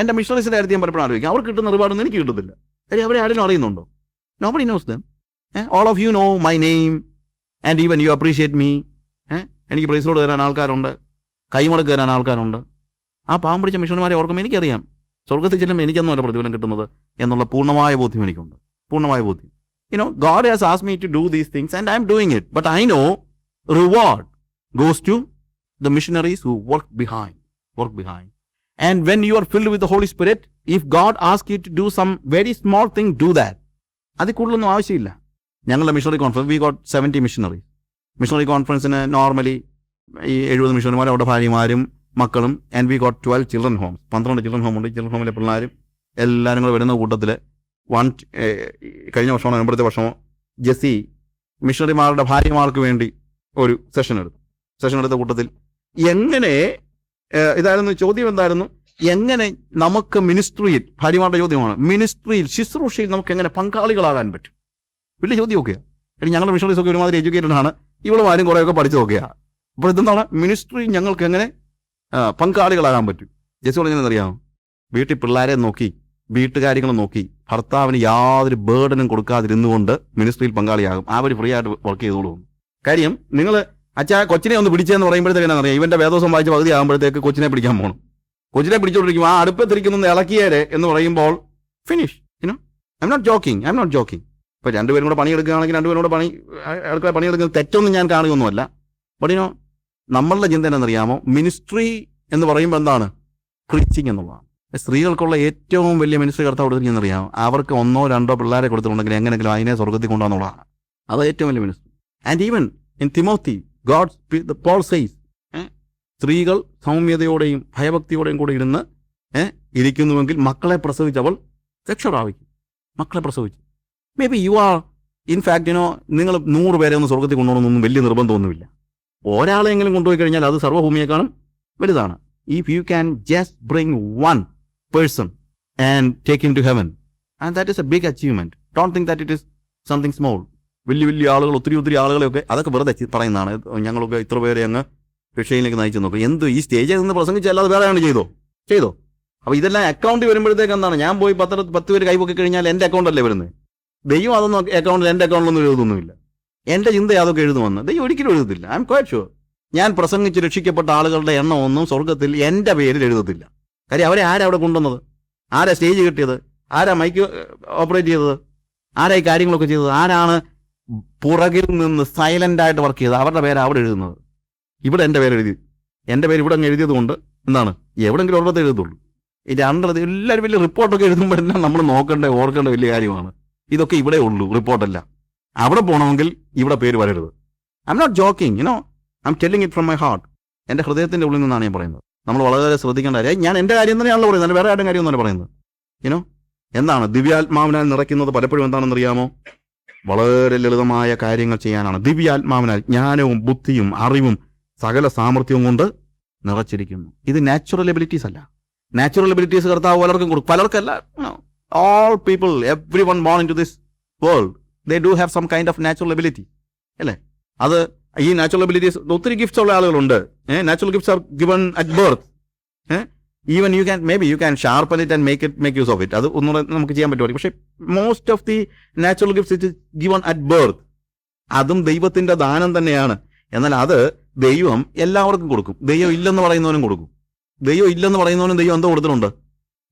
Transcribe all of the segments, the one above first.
എന്റെ മിഷണറീസിന്റെ കാര്യത്തിൽ ഞാൻ പലപ്പോഴും ആലോചിക്കും. അവർക്ക് കിട്ടുന്ന റിവാർഡൊന്നും എനിക്ക് കിട്ടത്തില്ല. കാര്യം അവരെ ആരെങ്കിലും അറിയുന്നുണ്ടോ? Nobody knows them all of you know my name and even you appreciate me എനിക്ക് പ്രൈസിലോട് തരാൻ ആൾക്കാരുണ്ട്. കൈമുടക്ക് തരാൻ ആൾക്കാരുണ്ട്. ആ പാവം പിടിച്ച മിഷണന്മാരെ ഓർക്കുമ്പോൾ എനിക്കറിയാം. സ്വർഗത്തിൽ ചെല്ലുമ്പോൾ എനിക്കൊന്നുമല്ല പ്രതിഫലം കിട്ടുന്നത് എന്നുള്ള പൂർണമായ ബോധ്യം എനിക്കുണ്ട്. പൂർണമായ ബോധ്യം. You know God has as me to do these things and I am doing it but I know reward goes to the missionaries who work behind work behind. And when you are filled with the holy spirit if god asks you to do some very small thing do that. അതിൽ കൂടുതലൊന്നും ആവശ്യമില്ല. ഞങ്ങളുടെ missionary conference we got seventy missionary missionary കോൺഫറൻസിന് normally ഈ എഴുപത് മിഷണറിമാരും അവരുടെ ഭാര്യമാരും മക്കളും and we got twelve children homes പന്ത്രണ്ട് ചിൽഡ്രൻ ഹോം ഉണ്ട്. ചിൽഡ്രൻ ഹോമിലെ പിള്ളേരും എല്ലാവരും കൂടെ വരുന്ന കൂട്ടത്തിൽ വൺ കഴിഞ്ഞ വർഷമോ മുമ്പത്തെ വർഷമോ ജെസ്സി മിഷണറിമാരുടെ ഭാര്യമാർക്ക് വേണ്ടി ഒരു സെഷൻ എടുത്തു. സെഷൻ എടുത്ത കൂട്ടത്തിൽ എങ്ങനെ ഇതായിരുന്നു ചോദ്യം എന്തായിരുന്നു? എങ്ങനെ നമുക്ക് മിനിസ്ട്രിയിൽ ഭാര്യമാരുടെ ചോദ്യമാണ് മിനിസ്ട്രിയിൽ ശുശ്രൂഷയിൽ നമുക്ക് എങ്ങനെ പങ്കാളികളാകാൻ പറ്റും? വലിയ ചോദ്യമൊക്കെയാണ് എടി ഞങ്ങളുടെ മിഷണറീസ് ഒക്കെ ഒരുമാതിരി എഡ്യൂക്കേറ്റഡ് ആണ്. ഇവളുമാരും കുറേയൊക്കെ പഠിച്ചു അപ്പോൾ ഇതെന്താണ്? മിനിസ്ട്രി ഞങ്ങൾക്ക് എങ്ങനെ പങ്കാളികളാകാൻ പറ്റും? ജെസ് പറഞ്ഞാൽ അറിയാമോ വീട്ടിൽ പിള്ളേരെ നോക്കി വീട്ടുകാര്യങ്ങൾ നോക്കി ഭർത്താവിന് യാതൊരു ബേർഡനും കൊടുക്കാതിരുന്നുകൊണ്ട് മിനിസ്ട്രിയിൽ പങ്കാളിയാകും. ആ ഒരു ഫ്രീ ആയിട്ട് വർക്ക് ചെയ്തോളൂ. കാര്യം നിങ്ങൾ അച്ഛാ കൊച്ചിനെ ഒന്ന് പിടിച്ചെന്ന് പറയുമ്പോഴത്തേക്ക് എന്നാ അറിയാം ഇവന്റെ വേദോസം വായിച്ച പകുതി ആകുമ്പോഴത്തേക്ക് കൊച്ചിനെ പിടിക്കാൻ പോകണം കൊച്ചിനെ പിടിച്ചോണ്ടിരിക്കും ആ അടുപ്പത്തിരിക്കുന്ന ഇളക്കിയേരെ എന്ന് പറയുമ്പോൾ finish you know I not joking I not joking ഇപ്പൊ രണ്ടുപേരും കൂടെ പണിയെടുക്കുകയാണെങ്കിൽ രണ്ടുപേരും കൂടെ പണി അടുക്കള പണിയെടുക്കുന്നത് തെറ്റൊന്നും ഞാൻ കാണുകയൊന്നുമല്ല. പടിനോ നമ്മളുടെ ചിന്ത എന്നറിയാമോ മിനിസ്ട്രി എന്ന് പറയുമ്പോൾ എന്താണ്? ക്രിച്ചിങ് എന്നുള്ളതാണ്. സ്ത്രീകൾക്കുള്ള ഏറ്റവും വലിയ മിനിസ്ട്രി കർത്താവ് കൊടുത്തിരിക്കുന്നറിയാമോ അവർക്ക് ഒന്നോ രണ്ടോ പിള്ളേരെ കൊടുത്തിട്ടുണ്ടെങ്കിൽ എങ്ങനെയെങ്കിലും അതിനെ സ്വർഗത്തിൽ കൊണ്ടുവന്നുള്ളതാണ് അത് ഏറ്റവും വലിയ ministry and even in Timothy God Paul says സ്ത്രീകൾ സൗമ്യതയോടെയും ഭയഭക്തിയോടെയും കൂടെ ഇരുന്ന് ഇരിക്കുന്നുവെങ്കിൽ മക്കളെ പ്രസവിച്ചവൾ രക്ഷ പ്രാപിക്കും മക്കളെ പ്രസവിച്ചു. Maybe you are in fact you know നിങ്ങൾ നൂറ് പേരെ ഒന്ന് സ്വർഗത്തിൽ കൊണ്ടുപോകണമെന്നൊന്നും വലിയ നിർബന്ധമൊന്നുമില്ല. ഒരാളെങ്കിലും കൊണ്ടുപോയി കഴിഞ്ഞാൽ അത് സർവഭൂമിയെക്കാളും വലുതാണ്. If you can just bring one person and take in to heaven and that is a big achievement don't think that it is something small വലിയ വലിയ ആളുകൾ ഒത്തിരി ഒത്തിരി ആളുകളെയൊക്കെ അതൊക്കെ വെറുതെ പറയുന്നതാണ്. ഞങ്ങളൊക്കെ ഇത്ര പേരെ അങ്ങ് രക്ഷയിലേക്ക് നയിച്ചു നോക്കും. എന്ത് ഈ സ്റ്റേജിൽ നിന്ന് പ്രസംഗിച്ച് അല്ലാതെ വേറെ ആണ് ചെയ്തോ? ചെയ്തോ? അപ്പോൾ ഇതെല്ലാം അക്കൗണ്ട് വരുമ്പോഴത്തേക്ക് എന്താണ്? ഞാൻ പോയി പത്ത് പത്ത് പേര് പൊക്കി കഴിഞ്ഞാൽ എന്റെ അക്കൗണ്ടല്ലേ വരുന്നത് ദൈവം അതൊന്നും അക്കൗണ്ടിൽ എന്റെ അക്കൗണ്ടിലൊന്നും എഴുതുന്നില്ല എന്റെ ചിന്ത അതൊക്കെ എഴുതുമെന്ന് ദൈവം ഒരിക്കലും എഴുതത്തില്ല. ഐ എം ക്വൈറ്റ് ഷുവർ ഞാൻ പ്രസംഗിച്ച് രക്ഷിക്കപ്പെട്ട ആളുകളുടെ എണ്ണം ഒന്നും സ്വർഗത്തിൽ എന്റെ പേരിൽ എഴുതത്തില്ല. കാര്യം അവരെ ആരാ അവിടെ കൊണ്ടുവന്നത്? ആരാ സ്റ്റേജ് കിട്ടിയത്? ആരാ മൈക്ക് ഓപ്പറേറ്റ് ചെയ്തത്? ആരാ ഈ കാര്യങ്ങളൊക്കെ ചെയ്തത്? ആരാണ് പുറകിൽ നിന്ന് സൈലന്റ് ആയിട്ട് വർക്ക് ചെയ്ത് അവരുടെ പേര് അവിടെ എഴുതുന്നത്. ഇവിടെ എന്റെ പേര് എഴുതി എന്റെ പേര് ഇവിടെ അങ്ങ് എഴുതിയത് കൊണ്ട് എന്താണ്? എവിടെങ്കിലും ഒരിടത്ത് എഴുതുള്ളൂ. ഈ രണ്ടത് എല്ലാവരും വലിയ റിപ്പോർട്ടൊക്കെ എഴുതുമ്പോഴെല്ലാം നമ്മൾ നോക്കേണ്ട ഓർക്കേണ്ട വലിയ കാര്യമാണ്. ഇതൊക്കെ ഇവിടെ ഉള്ളൂ റിപ്പോർട്ടല്ല അവിടെ പോകണമെങ്കിൽ ഇവിടെ പേര് വരരുത്. I not joking you know I am telling it from my heart എന്റെ ഹൃദയത്തിന്റെ ഉള്ളിൽ നിന്നാണ് ഞാൻ പറയുന്നത്. നമ്മൾ വളരെ ശ്രദ്ധിക്കേണ്ട കാര്യം ഞാൻ എന്റെ കാര്യം തന്നെയാണല്ലോ പറയുന്നത് വേറെ ആരുടെ കാര്യം ഒന്നല്ല പറയുന്നത്. യുനോ എന്താണ് ദിവ്യാത്മാവിനാൽ നിറയ്ക്കുന്നത് പലപ്പോഴും എന്താണെന്ന് അറിയാമോ വളരെ ലളിതമായ കാര്യങ്ങൾ ചെയ്യാനാണ്. ദിവ്യാത്മാവിനാൽ ജ്ഞാനവും ബുദ്ധിയും അറിവും സകല സാമർഥ്യവും കൊണ്ട് നിറച്ചിരിക്കുന്നു. ഇത് നാച്ചുറൽ എബിലിറ്റീസ് അല്ല. നാച്ചുറൽ എബിലിറ്റീസ് കർത്താവ് പലർക്കും കൊടുക്കും. പലർക്കല്ല. All people every one born in to this world they do have some kind of natural ability അല്ലേ? അത് ഈ നാച്ചുറൽ എബിലിറ്റീസ് ഒത്തിരി ഗിഫ്റ്റ്സ് ഉള്ള ആളുകളുണ്ട്. Natural gifts are given at birth even you can maybe you can sharpen it and make it make use of it അത് ഒന്നുകൂടെ നമുക്ക് ചെയ്യാൻ പറ്റുമായിരിക്കും. പക്ഷേ most of the natural gifts it given at birth അതും ദൈവത്തിന്റെ ദാനം തന്നെയാണ്. എന്നാൽ അത് ദൈവം എല്ലാവർക്കും കൊടുക്കും. ദൈവം ഇല്ലെന്ന് പറയുന്നവനും കൊടുക്കും. ദൈവം ഇല്ലെന്ന് പറയുന്നവനും ദൈവം എന്തോ കൊടുത്തിട്ടുണ്ട്?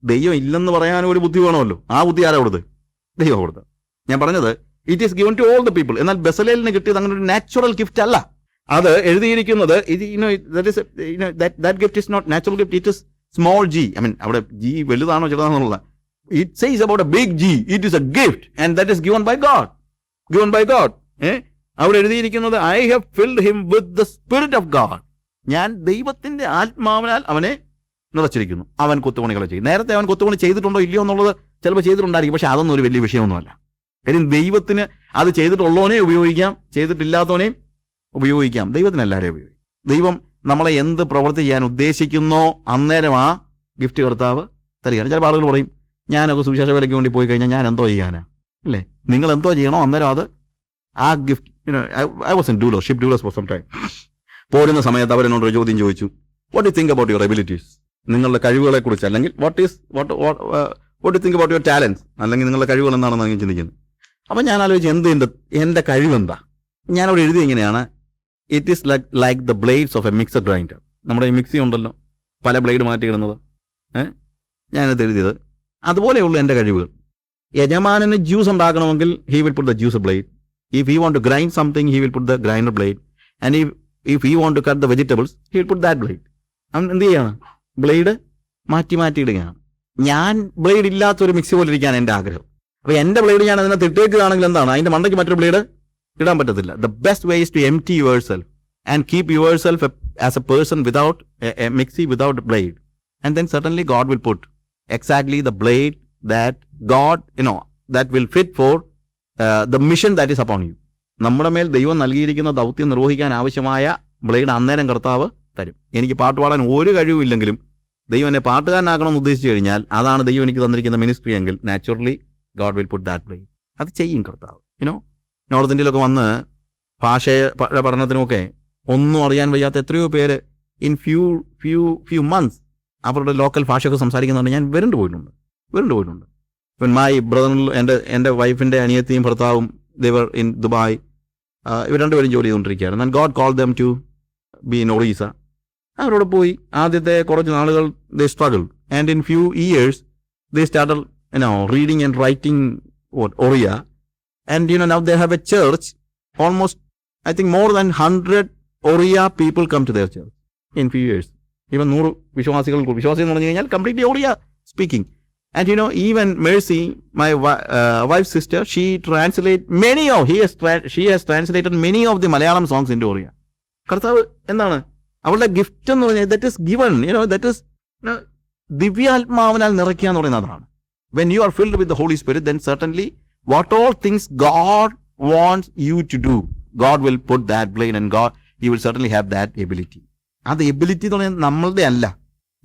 ദൈവം ഇല്ലെന്ന് പറയാനും ഒരു ബുദ്ധി വേണമല്ലോ. ആ ബുദ്ധി ആരാ കൊടുത്ത് ദൈവം കൊടുത്ത് ഞാൻ പറഞ്ഞത് it is given to all the people എന്നാൽ ബസലേലിന് കിട്ടിയത് അങ്ങനെ ഒരു നാച്ചുറൽ ഗിഫ്റ്റ് അല്ല. അത് എഴുതിയിരിക്കുന്നത് ഇത് you know that is that gift is not natural gift it is small G I mean അവിടെ ജി വലുതാണോ ചെറുതാണെന്നുള്ള. It says about a big G it is a gift and that is given by God given by God ഏ? അവിടെ എഴുതിയിരിക്കുന്നത് I have filled him with the spirit of God ഞാൻ ദൈവത്തിന്റെ ആത്മാവിനാൽ അവനെ നിറച്ചിരിക്കുന്നു. അവൻ കൊത്തുപണികളെ ചെയ്യും. നേരത്തെ അവൻ കൊത്തുപണി ചെയ്തിട്ടുണ്ടോ ഇല്ലയോ എന്നുള്ളത് ചിലപ്പോൾ ചെയ്തിട്ടുണ്ടായിരിക്കും. പക്ഷെ അതൊന്നും ഒരു വലിയ വിഷയമൊന്നുമല്ല. കാര്യം ദൈവത്തിന് അത് ചെയ്തിട്ടുള്ളവനെ ഉപയോഗിക്കാം ചെയ്തിട്ടില്ലാത്തവനെയും ഉപയോഗിക്കാം. ദൈവത്തിന് എല്ലാവരെയും ഉപയോഗിക്കാം. ദൈവം നമ്മളെ എന്ത് പ്രവൃത്തി ചെയ്യാൻ ഉദ്ദേശിക്കുന്നോ അന്നേരം ആ ഗിഫ്റ്റ് കർത്താവ് തരികയാണ്. ചില ആളുകൾ പറയും ഞാനൊക്കെ സുവിശേഷ വിലയ്ക്ക് വേണ്ടി പോയി കഴിഞ്ഞാൽ ഞാൻ എന്തോ ചെയ്യാനാ? അല്ലേ? നിങ്ങൾ എന്തോ ചെയ്യണോ അന്നേരം അത് ആ gift I was in Doulos ship Doulos for some time പോരുന്ന സമയത്ത് അവരെന്നോട് ചോദ്യം ചോദിച്ചു. What you think about your abilities നിങ്ങളുടെ കഴിവുകളെ കുറിച്ച് അല്ലെങ്കിൽ what is what what you think about your talents അല്ലെങ്കിൽ നിങ്ങളുടെ കഴിവുകൾ എന്താണെന്ന് ഞാൻ ചിന്തിക്കുന്നത് അപ്പം ഞാൻ ആലോചിച്ചു എന്ത് എന്റെ എന്റെ കഴിവെന്താ? ഞാനവിടെ എഴുതി ഇങ്ങനെയാണ്. It is like like the blades of a mixer grinder നമ്മുടെ ഈ മിക്സി ഉണ്ടല്ലോ. പല ബ്ലേഡ് മാറ്റി ഇടുന്നത്. ഏഹ് ഞാനത് എഴുതിയത്. അതുപോലെയുള്ള എന്റെ കഴിവുകൾ. യജമാനന് ജ്യൂസ് ഉണ്ടാക്കണമെങ്കിൽ he will put the juice blade if he want to grind something he will put the grinder blade and if if he want to cut the vegetables he will put that blade അവൻ എന്ത് ചെയ്യാണ്? Blade മാറ്റി മാറ്റി ഇടുകയാണ്. ഞാൻ blade ഇല്ലാത്തൊരു mixie പോലെ ഇരിക്കാൻ എന്റെ ആഗ്രഹം. അപ്പോൾ എന്റെ ബ്ലേഡ് ഞാൻ അതിനെ തിട്ടേക്കുകയാണെങ്കിൽ എന്താണ്? അതിന്റെ മണ്ടയ്ക്ക് മറ്റൊരു ബ്ലേഡ് ഇടാൻ പറ്റത്തില്ല. The best way is to empty yourself and keep yourself as a person without mixie without blade and then suddenly God will put exactly the blade that God you know that will fit for the mission that is upon you. നമ്മുടെ മേൽ ദൈവം നൽകിയിരിക്കുന്ന ദൗത്യം നിർവഹിക്കാൻ ആവശ്യമായ blade അന്നേരം കർത്താവ് തരും. എനിക്ക് പാട്ട് പാടാൻ ഒരു കഴിവില്ലെങ്കിലും ദൈവം എന്നെ പാട്ടുകാരനാകണമെന്ന് ഉദ്ദേശിച്ചു കഴിഞ്ഞാൽ അതാണ് ദൈവം എനിക്ക് തന്നിരിക്കുന്ന മിനിസ്ട്രി എങ്കിൽ naturally God will put that blade അത് ചെയ്യും കർത്താവ്. യുനോ നോർത്ത് ഇന്ത്യയിലൊക്കെ വന്ന് ഭാഷയെ പഠനത്തിനുമൊക്കെ ഒന്നും അറിയാൻ വയ്യാത്ത എത്രയോ പേര് in few few few months അവരുടെ ലോക്കൽ ഭാഷയൊക്കെ സംസാരിക്കുന്നുണ്ട് ഞാൻ വരണ്ടു പോയിട്ടുണ്ട്. വരണ്ടു പോയിട്ടുണ്ട്. ഇപ്പം മൈ ബ്രദർ എന്റെ എന്റെ വൈഫിന്റെ അനിയത്തിയും ഭർത്താവും ദേവർ ഇൻ ദുബായ് ഇവർ രണ്ടുപേരും ജോലി ചെയ്തുകൊണ്ടിരിക്കുകയായിരുന്നു ഞാൻ God call them to be in Orissa അവരോട് പോയി. ആദ്യത്തെ കുറച്ച് നാളുകൾ they struggle and in few years they starter you know reading and writing Oriya and you know now they have a church almost I think more than hundred Oriya people come to their church in few years even നൂറ് വിശ്വാസികൾ വിശ്വാസി എന്ന് പറഞ്ഞു കഴിഞ്ഞാൽ completely Oriya speaking and you know even Mercy my wife sister she translate many of he has she has translated many of the Malayalam songs in Oriya കർത്താവ് എന്താണ്? അവളുടെ gift എന്ന് പറഞ്ഞാൽ that is given you know that is ദിവ്യാത്മാവിനാൽ നിറയ്ക്കുക എന്ന് പറയുന്നത് അതാണ്. When you are filled with the holy spirit then certainly what all things God wants you to do God will put that blade and God you will certainly have that ability അത് ability എന്ന് പറയുന്നത് നമ്മളുടെ അല്ല.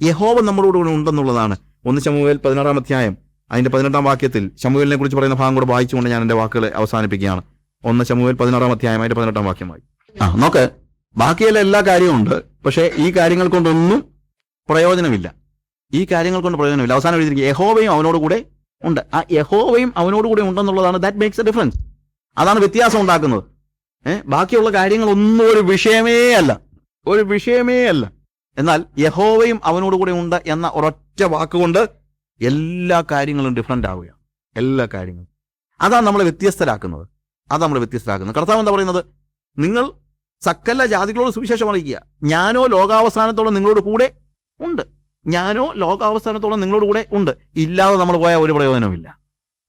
യഹോവ നമ്മുടെ കൂടെ ഉണ്ടെന്നുള്ളതാണ്. ഒന്ന് ശമുവേൽ പതിനാറാം അധ്യായം. അതിന്റെ പതിനെട്ടാം വാക്യത്തിൽ ശമുവേലിനെ കുറിച്ച് പറയുന്ന ഭാഗം കൂടെ വായിച്ചുകൊണ്ട് ഞാൻ എന്റെ വാക്കുകൾ അവസാനിപ്പിക്കുകയാണ്. ഒന്ന് ശമുവേൽ പതിനാറാം അധ്യായം അതിന്റെ പതിനെട്ടാം വാക്യമായി. ആ നോക്ക്. ബാക്കിയുള്ള എല്ലാ കാര്യവും ഉണ്ട്. പക്ഷേ ഈ കാര്യങ്ങൾ കൊണ്ടൊന്നും പ്രയോജനമില്ല. ഈ കാര്യങ്ങൾ കൊണ്ട് പ്രയോജനമില്ല. അവസാനം എഴുതിയിരിക്കുക യഹോവയും അവനോട് കൂടെ ഉണ്ട്. ആ യഹോവയും അവനോട് കൂടെ ഉണ്ടെന്നുള്ളതാണ്. ദാറ്റ് മേക്സ് എ ഡിഫറൻസ് അതാണ് വ്യത്യാസം ഉണ്ടാക്കുന്നത്. ഏഹ് ബാക്കിയുള്ള കാര്യങ്ങളൊന്നും ഒരു വിഷയമേ അല്ല. ഒരു വിഷയമേ അല്ല. എന്നാൽ യഹോവയും അവനോട് കൂടെ ഉണ്ട് എന്ന ഒരൊറ്റ വാക്കുകൊണ്ട് എല്ലാ കാര്യങ്ങളും ഡിഫറെന്റ് ആവുകയാണ്. എല്ലാ കാര്യങ്ങളും. അതാണ് നമ്മളെ വ്യത്യസ്തരാക്കുന്നത്. അതാണ് നമ്മളെ വ്യത്യസ്തരാക്കുന്നത്. കർത്താവ് എന്താ പറയുന്നത്? നിങ്ങൾ സക്കല ജാതികളോട് സുവിശേഷം അറിയിക്കുക. ഞാനോ ലോകാവസാനത്തോളം നിങ്ങളോട് കൂടെ ഉണ്ട്. ഞാനോ ലോകാവസാനത്തോളം നിങ്ങളോട് കൂടെ ഉണ്ട്. ഇല്ലാതെ നമ്മൾ പോയാൽ ഒരു പ്രയോജനവുമില്ല.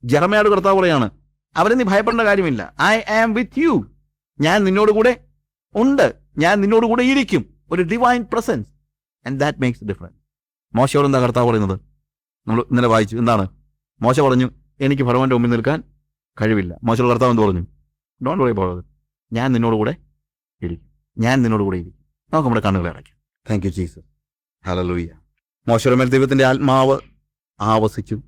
ജർമ്മയുടെ കർത്താവ് പറയാണ് അവരെ നീ ഭയപ്പെടേണ്ട കാര്യമില്ല. ഐ ആം വിത്ത് യു ഞാൻ നിന്നോട് കൂടെ ഉണ്ട്. ഞാൻ നിന്നോട് കൂടെ ഇരിക്കും. ഒരു divine presence and that makes difference മോശയോട് എന്താ കർത്താവ് പറയുന്നത്? നമ്മൾ ഇന്നലെ വായിച്ചു. എന്താണ്? മോശ പറഞ്ഞു എനിക്ക് ഭഗവാന്റെ മുമ്പിൽ നിൽക്കാൻ കഴിവില്ല. മോശയുടെ കർത്താവ് എന്ന് പറഞ്ഞു? ഡോണ്ട് വറി പോകരുത് ഞാൻ നിന്നോട് കൂടെ ഇരിക്കും. ഞാൻ നിന്നോട് കൂടെ ഇരിക്കും. നമുക്ക് നമ്മുടെ കണ്ണുകളെ അടയ്ക്കാം. താങ്ക് യു ജീസസ് ഹലലൂയ്യ മോശയുടെ മേൽ ദൈവത്തിന്റെ ആത്മാവ് ആവസിച്ചു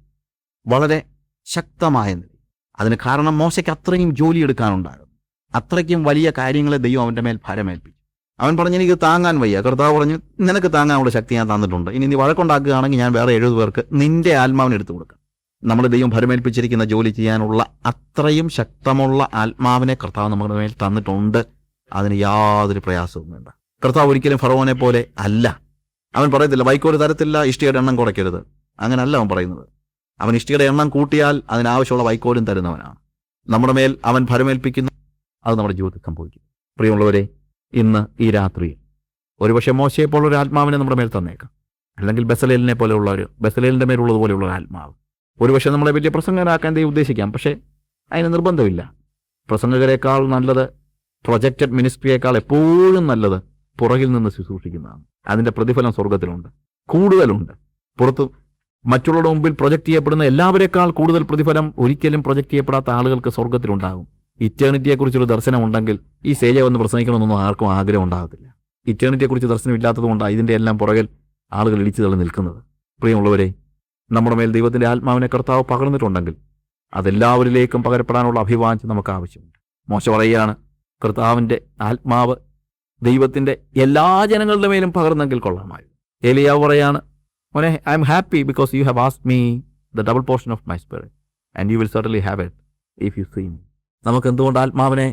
വളരെ ശക്തമായ നിലയിൽ. അതിന് കാരണം മോശയ്ക്ക് അത്രയും ജോലി എടുക്കാനുണ്ടായിരുന്നു അത്രയ്ക്കും വലിയ കാര്യങ്ങളെ ദൈവം അവന്റെ മേൽ ഭാരമേൽപ്പിച്ചു. അവൻ പറഞ്ഞു എനിക്ക് താങ്ങാൻ വയ്യ. കർത്താവ് പറഞ്ഞു നിനക്ക് താങ്ങാനുള്ള ശക്തി ഞാൻ തന്നിട്ടുണ്ട്. ഇനി നീ വഴക്കുണ്ടാക്കുകയാണെങ്കിൽ ഞാൻ വേറെ എഴുപത് പേർക്ക് നിന്റെ ആത്മാവിന് എടുത്തു കൊടുക്കാം. നമ്മൾ ദൈവം ഭരമേൽപ്പിച്ചിരിക്കുന്ന ജോലി ചെയ്യാനുള്ള അത്രയും ശക്തമുള്ള ആത്മാവിനെ കർത്താവ് നമ്മുടെ മേൽ തന്നിട്ടുണ്ട്. അതിന് യാതൊരു പ്രയാസവും വേണ്ട കർത്താവ് ഒരിക്കലും ഫറവോനെ പോലെ അല്ല. അവൻ പറയത്തില്ല വൈക്കോൽ തരത്തില്ല ഇഷ്ടികയുടെ എണ്ണം കുറയ്ക്കരുത്. അങ്ങനല്ല അവൻ പറയുന്നത്. അവൻ ഇഷ്ടികയുടെ എണ്ണം കൂട്ടിയാൽ അതിനാവശ്യമുള്ള വൈക്കോലും തരുന്നവനാണ്. നമ്മുടെ മേൽ അവൻ ഭരമേൽപ്പിക്കുന്നു അത് നമ്മുടെ ജീവിതത്തിൽ സംഭവിക്കും. പ്രിയമുള്ളവരെ ഇന്ന് ഈ രാത്രിയിൽ ഒരുപക്ഷെ മോശയെ പോലുള്ള ഒരു ആത്മാവിനെ നമ്മുടെ മേൽ തന്നേക്കാം. അല്ലെങ്കിൽ ബസലേലിനെ പോലെയുള്ള ഒരു ബസലേലിന്റെ മേലുള്ളതുപോലെയുള്ള ഒരു ആത്മാവ്. ഒരുപക്ഷെ നമ്മളെ വലിയ പ്രസംഗരാക്കാൻ ദൈവം ഉദ്ദേശിക്കാം പക്ഷേ അതിന് നിർബന്ധമില്ല. പ്രസംഗകരെക്കാൾ നല്ലത് പ്രൊജക്റ്റഡ് മിനിസ്ട്രിയേക്കാൾ എപ്പോഴും നല്ലത് പുറകിൽ നിന്ന് ശുശ്രൂഷിക്കുന്നതാണ്. അതിന്റെ പ്രതിഫലം സ്വർഗത്തിലുണ്ട് കൂടുതലുണ്ട്. പുറത്ത് മറ്റുള്ളവരുടെ മുമ്പിൽ പ്രൊജക്റ്റ് ചെയ്യപ്പെടുന്ന എല്ലാവരേക്കാൾ കൂടുതൽ പ്രതിഫലം ഒരിക്കലും പ്രൊജക്റ്റ് ചെയ്യപ്പെടാത്ത ആളുകൾക്ക് സ്വർഗത്തിലുണ്ടാകും ഇറ്റേണിറ്റിയെക്കുറിച്ചൊരു ദർശനം ഉണ്ടെങ്കിൽ ഈ സേജ വന്ന് പ്രസംഗിക്കണമെന്നൊന്നും ആർക്കും ആഗ്രഹം ഉണ്ടാകത്തില്ല ഇറ്റേണിറ്റിയെക്കുറിച്ച് ദർശനം ഇല്ലാത്തതുകൊണ്ടാണ് ഇതിന്റെ എല്ലാം പുറകിൽ ആളുകൾ ഇടിച്ചു തള്ളി നിൽക്കുന്നത്. പ്രിയമുള്ളവരെ നമ്മുടെ മേൽ ദൈവത്തിന്റെ ആത്മാവിനെ കർത്താവ് പകർന്നിട്ടുണ്ടെങ്കിൽ അതെല്ലാവരിലേക്കും പകരപ്പെടാനുള്ള അഭിവാഞ്ചം നമുക്ക് ആവശ്യമുണ്ട് മോശം പറയുകയാണ് കർത്താവിന്റെ ആത്മാവ് ദൈവത്തിന്റെ എല്ലാ ജനങ്ങളുടെ മേലും പകർന്നെങ്കിൽ കൊള്ളാമായിരുന്നു. ഏലിയാവ് പറയാണ് മോനെ I am happy because you have asked me the double portion of my spirit and you will certainly have it if you see me നമുക്ക് എന്തുകൊണ്ട് ആത്മാവിനെ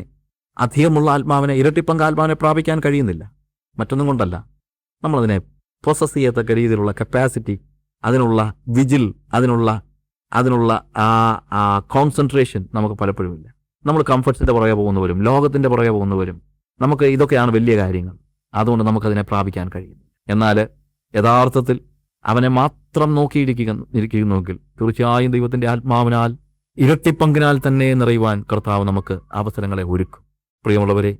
അധികമുള്ള ആത്മാവിനെ ഇരട്ടിപ്പങ്ക് ആത്മാവിനെ പ്രാപിക്കാൻ കഴിയുന്നില്ല? മറ്റൊന്നും കൊണ്ടല്ല. നമ്മളതിനെ പ്രൊസസ് ചെയ്യത്തക്ക രീതിയിലുള്ള കപ്പാസിറ്റി അതിനുള്ള വിജിൽ അതിനുള്ള അതിനുള്ള ആ കോൺസെൻട്രേഷൻ നമുക്ക് പലപ്പോഴും ഇല്ല. നമ്മൾ കംഫർട്ട്സിന്റെ പുറകെ പോകുന്നവരും ലോകത്തിന്റെ പുറകെ പോകുന്നവരും നമുക്ക് ഇതൊക്കെയാണ് വലിയ കാര്യങ്ങൾ. അതുകൊണ്ട് നമുക്കതിനെ പ്രാപിക്കാൻ കഴിയും എന്നാൽ യഥാർത്ഥത്തിൽ അവനെ മാത്രം നോക്കിയിരിക്കുക ഇരിക്കുന്നുവെങ്കിൽ തീർച്ചയായും ദൈവത്തിന്റെ ആത്മാവിനാൽ ഇരട്ടിപ്പങ്കിനാൽ തന്നെ നിറയുവാൻ കർത്താവ് നമുക്ക് അവസരങ്ങളെ ഒരുക്കും. പ്രിയമുള്ളവരെ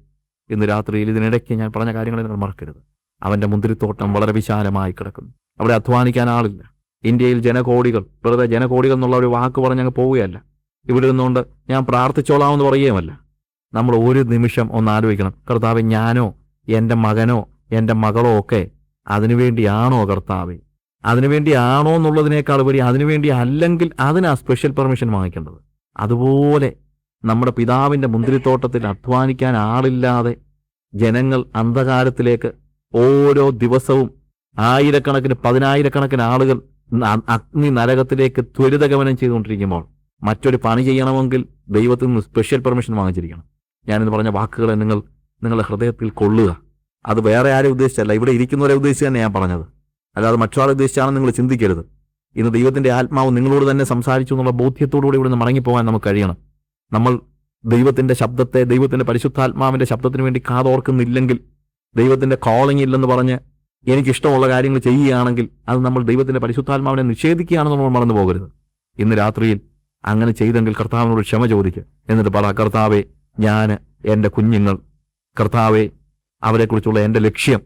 ഇന്ന് രാത്രിയിൽ ഇതിനിടയ്ക്ക് ഞാൻ പറഞ്ഞ കാര്യങ്ങളെ നിങ്ങൾ മറക്കരുത്. അവന്റെ മുന്തിരിത്തോട്ടം വളരെ വിശാലമായി കിടക്കുന്നു. അവിടെ അധ്വാനിക്കാൻ ആളില്ല. ഇന്ത്യയിൽ ജനകോടികൾ വെറുതെ ജനകോടികൾ എന്നുള്ള ഒരു വാക്ക് പറഞ്ഞങ്ങ് പോവുകയല്ല. ഇവിടെ നിന്നുകൊണ്ട് ഞാൻ പ്രാർത്ഥിച്ചോളാമെന്ന് പറയുകയുമല്ല. നമ്മൾ ഒരു നിമിഷം ഒന്ന് ആലോചിക്കണം. കർത്താവ് ഞാനോ എന്റെ മകനോ എന്റെ മകളോ ഒക്കെ അതിനുവേണ്ടിയാണോ കർത്താവ്? അതിനുവേണ്ടിയാണോ എന്നുള്ളതിനേക്കാൾ ഉപരി അതിനുവേണ്ടി അല്ലെങ്കിൽ അതിനാ സ്പെഷ്യൽ പെർമിഷൻ വാങ്ങിക്കേണ്ടത്. അതുപോലെ നമ്മുടെ പിതാവിന്റെ മുന്തിരിത്തോട്ടത്തിൽ അധ്വാനിക്കാൻ ആളില്ലാതെ ജനങ്ങൾ അന്ധകാരത്തിലേക്ക് ഓരോ ദിവസവും ആയിരക്കണക്കിന് പതിനായിരക്കണക്കിന് ആളുകൾ അഗ്നി നരകത്തിലേക്ക് ത്വരിതഗമനം ചെയ്തുകൊണ്ടിരിക്കുമ്പോൾ മറ്റൊരു പണി ചെയ്യണമെങ്കിൽ ദൈവത്തിൽ നിന്ന് സ്പെഷ്യൽ പെർമിഷൻ വാങ്ങിച്ചിരിക്കണം. ഞാനിന്ന് പറഞ്ഞ വാക്കുകളെ നിങ്ങൾ നിങ്ങളുടെ ഹൃദയത്തിൽ കൊള്ളുക. അത് വേറെ ആരെ ഉദ്ദേശിച്ചല്ല ഇവിടെ ഇരിക്കുന്നവരെ ഉദ്ദേശിച്ച് തന്നെ ഞാൻ പറഞ്ഞത്. അല്ലാതെ മറ്റൊരാളെ ഉദ്ദേശിച്ചാണ് നിങ്ങൾ ചിന്തിക്കരുത്. ഇന്ന് ദൈവത്തിന്റെ ആത്മാവ് നിങ്ങളോട് തന്നെ സംസാരിച്ചു എന്നുള്ള ബോധ്യത്തോടുകൂടി ഇവിടുന്ന് മടങ്ങിപ്പോകാൻ നമുക്ക് കഴിയണം. നമ്മൾ ദൈവത്തിന്റെ ശബ്ദത്തെ ദൈവത്തിന്റെ പരിശുദ്ധാത്മാവിന്റെ ശബ്ദത്തിന് വേണ്ടി കാതോർക്കുന്നില്ലെങ്കിൽ ദൈവത്തിന്റെ കോളിംഗ് ഇല്ലെന്ന് പറഞ്ഞ് എനിക്കിഷ്ടമുള്ള കാര്യങ്ങൾ ചെയ്യുകയാണെങ്കിൽ അത് നമ്മൾ ദൈവത്തിന്റെ പരിശുദ്ധാത്മാവിനെ നിഷേധിക്കുകയാണെന്ന് നമ്മൾ മറന്നു പോകരുത് ഇന്ന് രാത്രിയിൽ അങ്ങനെ ചെയ്തെങ്കിൽ കർത്താവിനോട് ക്ഷമ ചോദിക്കുക എന്നിട്ട് പറ കർത്താവെ ഞാൻ എന്റെ കുഞ്ഞുങ്ങൾ. കർത്താവെ അവരെക്കുറിച്ചുള്ള എന്റെ ലക്ഷ്യം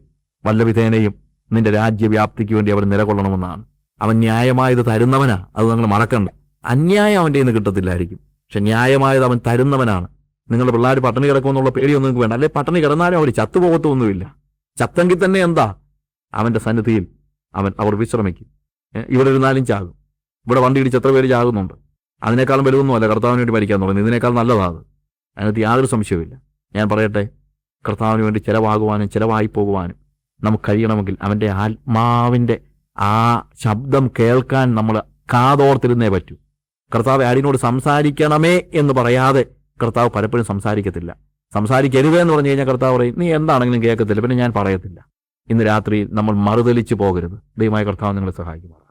വല്ലവിധേനയും നിന്റെ രാജ്യവ്യാപ്തിക്ക് വേണ്ടി അവർ നിലകൊള്ളണമെന്നാണ്. അവൻ ന്യായമായത് തരുന്നവനാ അത് നിങ്ങൾ മറക്കണ്ട. അന്യായം അവന്റെ നിന്ന് കിട്ടത്തില്ലായിരിക്കും. പക്ഷെ ന്യായമായത് അവൻ തരുന്നവനാണ്. നിങ്ങളുടെ പിള്ളേർ പട്ടണി കിടക്കുമെന്നുള്ള പേടിയൊന്നും നിങ്ങൾക്ക് വേണ്ട. അല്ലെ പട്ടണി കിടന്നാലും അവർ ചത്തുപോകത്തൊന്നുമില്ല. ചത്തെങ്കിൽ തന്നെ എന്താ? അവന്റെ സന്നിധിയിൽ അവൻ അവർ വിശ്രമിക്കും. ഇവിടെ ഇരുന്നാലും ചാകും. ഇവിടെ വണ്ടി ഇടിച്ച് എത്ര പേര് ചാകുന്നുണ്ട്? അതിനേക്കാളും വലുതൊന്നുമല്ല കർത്താവിന് വേണ്ടി മരിക്കാൻ തുടങ്ങി ഇതിനേക്കാൾ നല്ലതാണ് അതിനകത്ത് യാതൊരു സംശയവുമില്ല. ഞാൻ പറയട്ടെ കർത്താവിന് വേണ്ടി ചിലവാകുവാനും ചിലവായി പോകുവാനും നമുക്ക് കഴിയണമെങ്കിൽ അവന്റെ ആത്മാവിന്റെ ആ ശബ്ദം കേൾക്കാൻ നമ്മൾ കാതോർത്തിരുന്നേ പറ്റൂ. കർത്താവ് ആടിനോട് സംസാരിക്കണമേ എന്ന് പറയാതെ കർത്താവ് പലപ്പോഴും സംസാരിക്കത്തില്ല. സംസാരിക്കരുത് എന്ന് പറഞ്ഞു കഴിഞ്ഞാൽ കർത്താവ് പറയും നീ എന്താണെങ്കിലും കേൾക്കത്തില്ല പിന്നെ ഞാൻ പറയത്തില്ല. ഇന്ന് രാത്രി നമ്മൾ മറുതലിച്ച് പോകരുത്. ദൈവമായ കർത്താവ് നിങ്ങളെ സഹായിക്കും